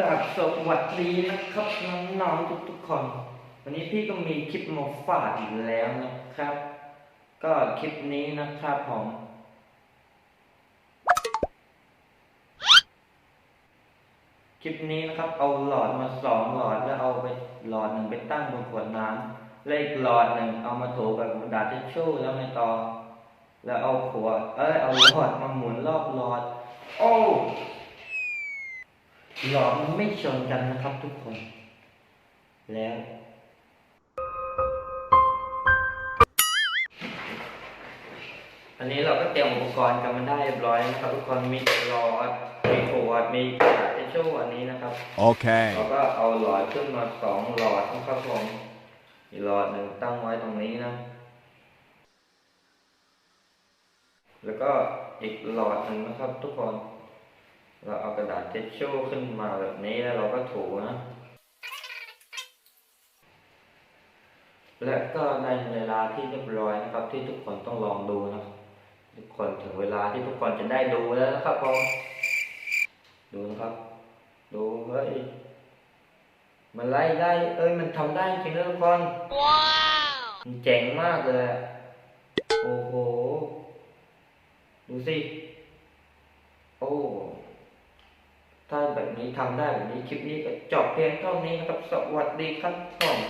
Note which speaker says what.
Speaker 1: กราบสวัสดีนะครับน้องๆทุกๆคน วันนี้พี่ก็มีคลิปมาฝากอีกแล้วนะครับ ก็คลิปนี้นะครับผมคลิปนี้นะครับเอาหลอดมาสองหลอดแล้วเอาไปหลอดหนึ่งไปตั้งบนขวดน้ำแล้วอีกหลอดหนึ่งเอามาถูกับกระดาษทิชชู่แล้วไม่ต่อ แล้วเอาขวดเอ้ยเอาหลอดมาหมุนรอบหลอด โอ้ หลอดมันไม่ชนกันนะครับทุกคน แล้วอันนี้เราก็เตรียมอุปกรณ์กันมาได้เรียบร้อยนะครับทุกคนมีหลอดมีขวดมีกระดาษทิชชู่อันนี้นะครับ
Speaker 2: Okay.
Speaker 1: เราก็เอาหลอดขึ้นมาสองหลอดนะครับผมอีกหลอดหนึ่งตั้งไว้ตรงนี้นะ แล้วก็อีกหลอดหนึ่งนะครับทุกคน เราเอากระดาษทิชชู่ขึ้นมาแบบนี้แล้วเราก็ถูนะ และก็ในเวลาที่เรียบร้อยนะครับ ที่ทุกคนต้องลองดูนะครับทุกคนถึงเวลาที่ทุกคนจะได้ดูแล้วนะครับผมดูนะครับ ดูเฮ้ยมันไล่ได้ เอ้ยมันทำได้จริงนะทุกคน
Speaker 3: ว้าว
Speaker 1: มันเจ๋งมากเลยอะโอ้โห ดูสิ โอ้ ถ้าแบบนี้ทำได้แบบนี้คลิปนี้ก็จบเพียงเท่านี้นะครับ สวัสดีครับผม